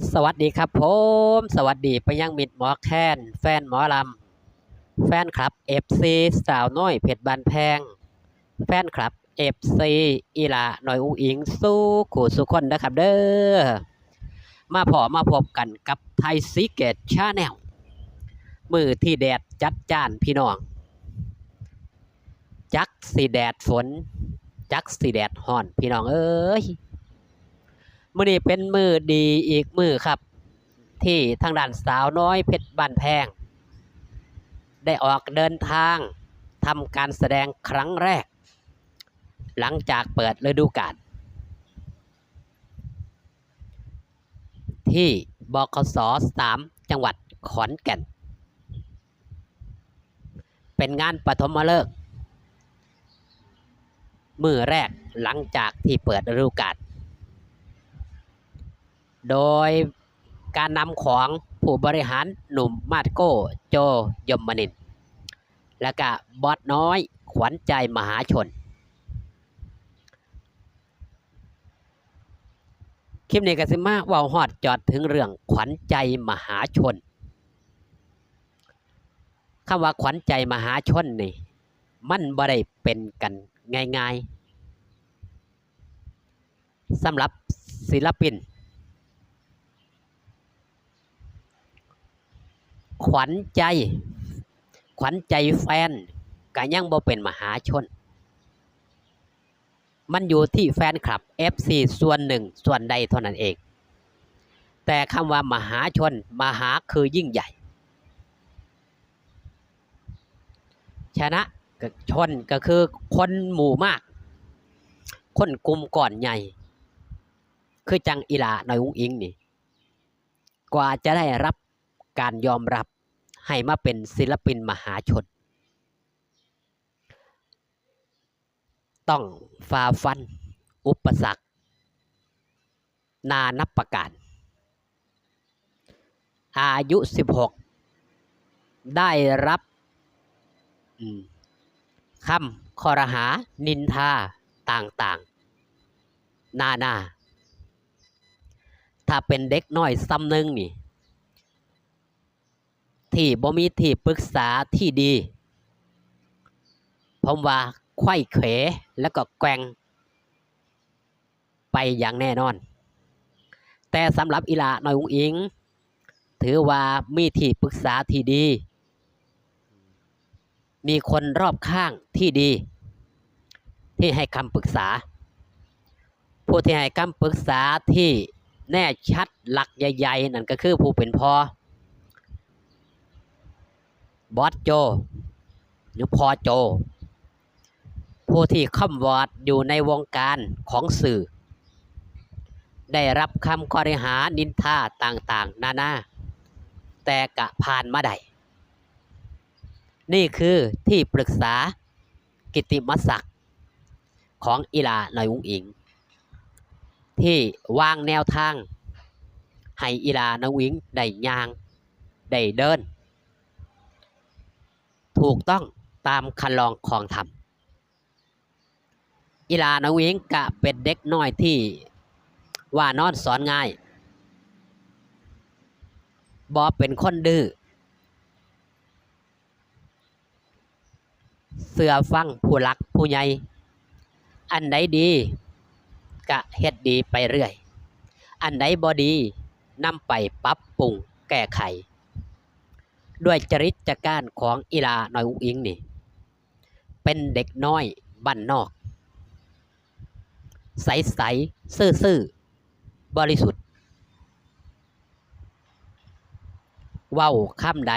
สวัสดีครับผม สวัสดีไปยังมิดหมอแค้นแฟนหมอลำ แฟนคลับ FC สาวน้อยเพชรบานแพง แฟนคลับ FC อีหลาหน่อยอุ้งอิงสู้ขู่สุคนนะครับเด้อมาพอมาพบกันกับไทยซีเกตชาแนลมือที่แดดจัดจ้านพี่น้อง จักสีแดดฝน จักสีแดดห่อน พี่น้องเอ้ย มื่อนี้เป็นมือดีอีกมือครับ ที่ทางด้านสาวน้อยเพชรบ้านแพง ได้ออกเดินทางทำการแสดงครั้งแรก หลังจากเปิดฤดูกาลที่บคสสามจังหวัดขอนแก่น เป็นงานปฐมฤกษ์มือแรกหลังจากที่เปิดฤดูกาล โดยการนำของผู้บริหารหนุ่มมาดโก้โจยมมนิน และก็บอสน้อยขวัญใจมหาชน คลิปนี้ก็สิมาว่าฮอดจอดถึงเรื่องขวัญใจมหาชนคำว่าขวัญใจมหาชนนี่มันบ่ได้เป็นกันง่ายๆสำหรับศิลปิน ขวัญใจ ขวัญใจแฟนก็ยังบ่เป็นมหาชน มันอยู่ที่แฟนคลับ FC ส่วนหนึ่งส่วนใดเท่านั้นเอง แต่คำว่ามหาชน มหาคือยิ่งใหญ่ ชนะก็ชนก็คือคนหมู่มาก คนกลุ่มก่อนใหญ่ คือจังอีหลาหน่อยอุ้งอิงนี่ กว่าจะได้รับการยอมรับ ให้มาเป็นศิลปินมหาชน ต้องฝ่าฟัน อุปสรรค นานับประการ อายุ 16 ได้รับคำคอรหา นินทา ต่างๆ นานา ถ้าเป็นเด็กน้อยซ้ำนึงนี่ ที่บ่มีที่ปรึกษาที่ดี ผมว่าไข้เขวแล้วก็แกงไปอย่างแน่นอน แต่สำหรับอีลาหน่อยอุ้งอิง ถือว่ามีที่ปรึกษาที่ดี มีคนรอบข้างที่ดี ที่ให้คำปรึกษา ผู้ที่ให้คำปรึกษาที่แน่ชัดหลักใหญ่ ๆ นั่นก็คือผู้เป็นพ่อ บอสโจ หรือพอโจ ผู้ที่ค่ำวอดอยู่ในวงการของสื่อ ได้รับคำคอริหานินทาต่างๆ นานา แต่กะผ่านมาได้นี่คือที่ปรึกษากิติมศักดิ์ของอีลาหน่อยวุ้งอิง ที่วางแนวทาง ให้อีลาหน่อยวุ้งอิงได้ย่าง ได้เดิน ถูกต้องตามคันลองของธรรมอีลานาวิงกะเป็นเด็กน้อยที่ว่านอนสอนง่ายบอเป็นคนดื้อเสือฟังผู้หลักผู้ใหญ่ อันใดดีกะเฮ็ดดีไปเรื่อย อันใดบอดีนำไปปรับปรุงแก้ไข ด้วยจริตจักการของอีลาหน่อยอุ้งอิงนี่ เป็นเด็กน้อยบ้านนอก ใสใสซื่อซื่อๆบริสุทธิ์ เว้าคำใด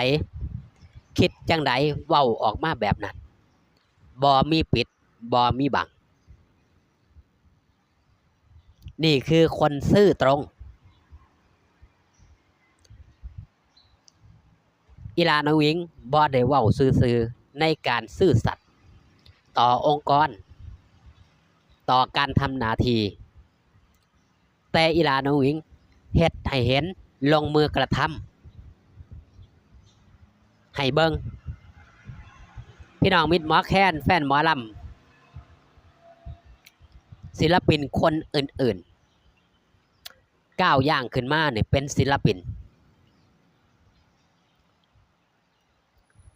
คิดจังใดเว้าออกมาแบบนั้นบอมีปิดบอมีบัง นี่คือคนซื่อตรง อีลานวิงบอได้เว้าซื่อๆในการซื่อสัตย์ต่อองค์กร ต่อการทำหนาทีแต่อีลานวิงเฮ็ดให้เห็นลงมือกระทำให้เบิงพี่น้องมิตรหมอแค้นแฟนหมอลำศิลปินคนอื่นๆก้าวย่างขึ้นมาเนี่ยเป็นศิลปิน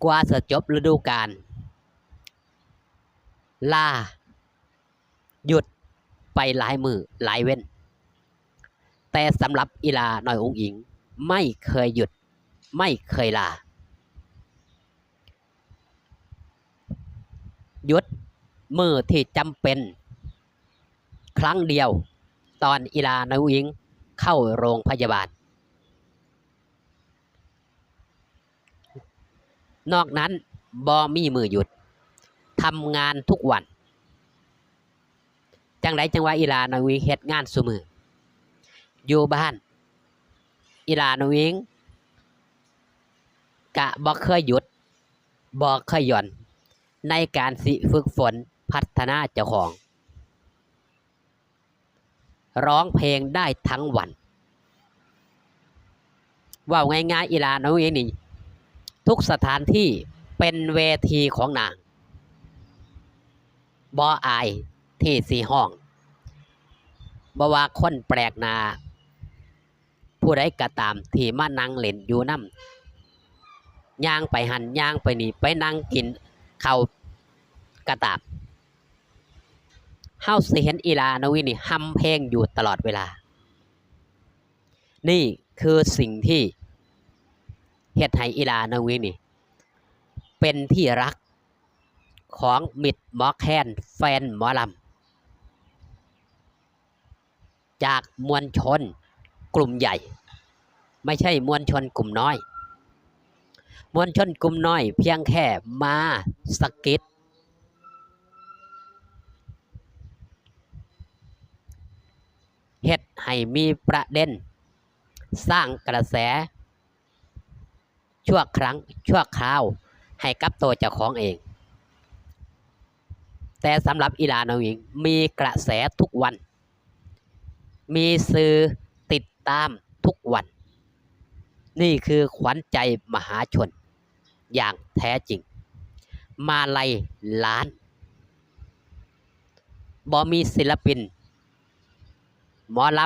กว่าจะจบฤดูกาลลา หยุดไปหลายมือหลายเว้น แต่สำหรับอีลาหน่อยองค์อิง ไม่เคยหยุด ไม่เคยลา หยุดมือที่จำเป็น ครั้งเดียว ตอนอีลาหน่อยองค์อิงเข้าโรงพยาบาล นอกนั้นบอมีมือหยุดทำงานทุกวัน จังไดจังว่าอีลานวิงเฮ็ดงานซุมือ อยู่บ้าน อีลานวิงกะบ่เคยหยุดบ่เคยหย่อน ในการสิฝึกฝนพัฒนาเจ้าของ ร้องเพลงได้ทั้งวันว่าง่ายๆอีลานวิงนี่ ทุกสถานที่เป็นเวทีของนางบออายที่สีห้องบว่าคนแปลกหนาผู้ใดก็ตามที่มานั่งเล่นอยู่น้ำย่างไปหันย่างไปนี่ไปนั่งกินเขากระตาบเฮาสิเห็นอีลานวินี่ฮัมเพลงอยู่ตลอดเวลา นี่คือสิ่งที่ เฮ็ดให้อีลานวินี่ เป็นที่รักของมิดหมอแคนแฟนหมอลำจากมวลชนกลุ่มใหญ่ ไม่ใช่มวลชนกลุ่มน้อย มวลชนกลุ่มน้อย เพียงแค่มาสกิดเฮ็ดให้มีประเด็น สร้างกระแส ชั่วครั้งชั่วคราว ให้กับตัวเจ้าของเอง แต่สำหรับอีลาโนวิงมีกระแสทุกวัน มีสื่อติดตามทุกวัน นี่คือขวัญใจมหาชน อย่างแท้จริง มาลัยล้านบอมีศิลปิน หมอล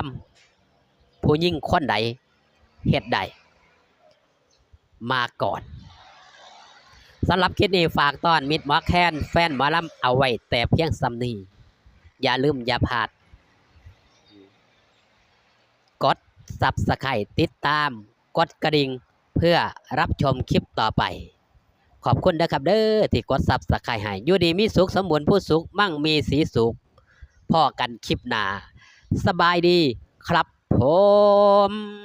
ำผู้ยิ่งคนใดเฮ็ดใด มาก่อนสำหรับคลิปนี้ฝากตอนมิดมอแคนแฟนมอลำเอาไว้แต่เพียงสำนีอย่าลืมอย่าพลาด กด Subscribe ติดตาม กดกระดิ่งเพื่อรับชมคลิปต่อไป ขอบคุณนะครับเด้อที่กด Subscribe ให้ยูดีมีสุขสมบูรณ์ผู้สุขมั่งมีสีสุขพ่อกันคลิปหนา สบายดีครับผม